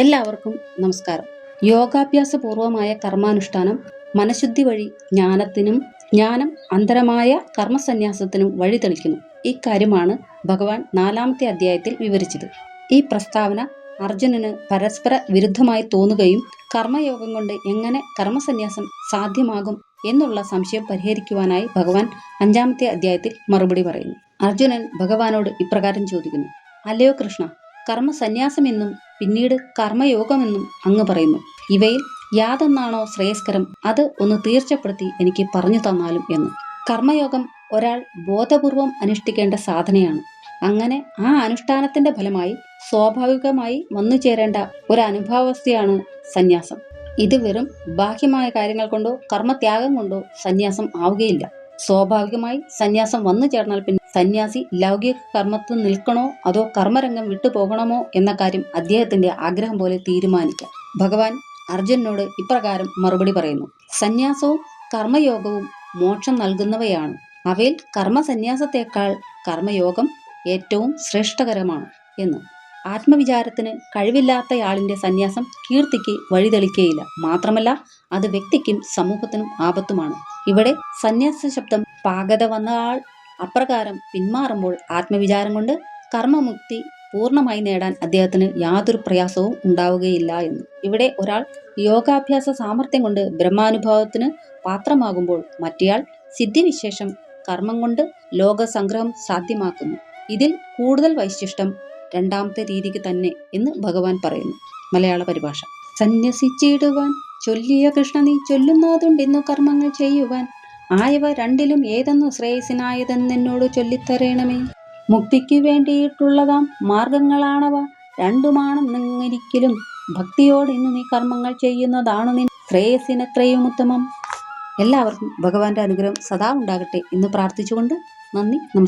എല്ലാവർക്കും നമസ്കാരം. യോഗാഭ്യാസപൂർവമായ കർമാനുഷ്ഠാനം മനഃശുദ്ധി വഴി ജ്ഞാനത്തിനും ജ്ഞാനം അന്തരമായ കർമ്മസന്യാസത്തിനും വഴി തെളിക്കുന്നു ഇക്കാര്യമാണ് ഭഗവാൻ നാലാമത്തെ അധ്യായത്തിൽ വിവരിച്ചത്. ഈ പ്രസ്താവന അർജുനന് പരസ്പര വിരുദ്ധമായി തോന്നുകയും കർമ്മയോഗം കൊണ്ട് എങ്ങനെ കർമ്മസന്യാസം സാധ്യമാകും എന്നുള്ള സംശയം പരിഹരിക്കുവാനായി ഭഗവാൻ അഞ്ചാമത്തെ അധ്യായത്തിൽ മറുപടി പറയുന്നു. അർജുനൻ ഭഗവാനോട് ഇപ്രകാരം ചോദിക്കുന്നു. അല്ലയോ കൃഷ്ണ കർമ്മസന്യാസമെന്നും പിന്നീട് കർമ്മയോഗമെന്നും അങ്ങ് പറയുന്നു. ഇവയിൽ യാതൊന്നാണോ ശ്രേയസ്കരം? അത് ഒന്ന് തീർച്ചപ്പെടുത്തി എനിക്ക് പറഞ്ഞു തന്നാലും എന്ന്. കർമ്മയോഗം ഒരാൾ ബോധപൂർവം അനുഷ്ഠിക്കേണ്ട സാധനയാണ്. അങ്ങനെ ആ അനുഷ്ഠാനത്തിന്റെ ഫലമായി സ്വാഭാവികമായി വന്നു ചേരേണ്ട ഒരു അനുഭവസ്ഥയാണ് സന്യാസം. ഇത് വെറും ബാഹ്യമായ കാര്യങ്ങൾ കൊണ്ടോ കർമ്മത്യാഗം കൊണ്ടോ സന്യാസം ആവുകയില്ല. സ്വാഭാവികമായി സന്യാസം വന്നു ചേർന്നാൽ പിന്നെ സന്യാസി ലൗകിക കർമ്മത്തിൽ നിൽക്കണോ അതോ കർമ്മരംഗം വിട്ടുപോകണമോ എന്ന കാര്യം അദ്ദേഹത്തിന്റെ ആഗ്രഹം പോലെ തീരുമാനിക്കാം. ഭഗവാൻ അർജുനോട് ഇപ്രകാരം മറുപടി പറയുന്നു. സന്യാസവും കർമ്മയോഗവും മോക്ഷം നൽകുന്നവയാണ്. അവയിൽ കർമ്മസന്യാസത്തെക്കാൾ കർമ്മയോഗം ഏറ്റവും ശ്രേഷ്ഠകരമാണ് എന്ന്. ആത്മവിചാരത്തിന് കഴിവില്ലാത്തയാളിന്റെ സന്യാസം കീർത്തിക്ക് വഴിതെളിക്കുകയില്ല മാത്രമല്ല അത് വ്യക്തിക്കും സമൂഹത്തിനും ആപത്തുമാണ്. ഇവിടെ സന്യാസ ശബ്ദം പാകത വന്ന ആൾ അപ്രകാരം പിന്മാറുമ്പോൾ ആത്മവിചാരം കൊണ്ട് കർമ്മമുക്തി പൂർണമായി നേടാൻ അദ്ദേഹത്തിന് യാതൊരു പ്രയാസവും ഉണ്ടാവുകയില്ല എന്ന്. ഇവിടെ ഒരാൾ യോഗാഭ്യാസ സാമർഥ്യം കൊണ്ട് ബ്രഹ്മാനുഭവത്തിന് പാത്രമാകുമ്പോൾ മറ്റേയാൾ സിദ്ധിവിശേഷം കർമ്മം കൊണ്ട് ലോകസംഗ്രഹം സാധ്യമാക്കുന്നു. ഇതിൽ കൂടുതൽ വൈശിഷ്ടം രണ്ടാമത്തെ രീതിക്ക് തന്നെ എന്ന് ഭഗവാൻ പറയുന്നു. മലയാള പരിഭാഷ. സന്യസിച്ചിടുവാൻ ചൊല്ലിയ കൃഷ്ണ നീ ചൊല്ലുന്നതുണ്ടെന്നു കർമ്മങ്ങൾ ചെയ്യുവാൻ ആയവ രണ്ടിലും ഏതെന്ന് ശ്രേയസിനായതെന്നോട് ചൊല്ലിത്തരേണമേ. മുക്തിക്ക് വേണ്ടിയിട്ടുള്ളതാം മാർഗങ്ങളാണവ. രണ്ടുമാണെന്നെങ്ങനിക്കലും ഭക്തിയോട് ഇന്ന് നീ കർമ്മങ്ങൾ ചെയ്യുന്നതാണ് നിൻ ശ്രേയസിനത്രയും ഉത്തമം. എല്ലാവർക്കും ഭഗവാന്റെ അനുഗ്രഹം സദാ ഉണ്ടാകട്ടെ എന്ന് പ്രാർത്ഥിച്ചുകൊണ്ട് നന്ദി നമസ്കാരം.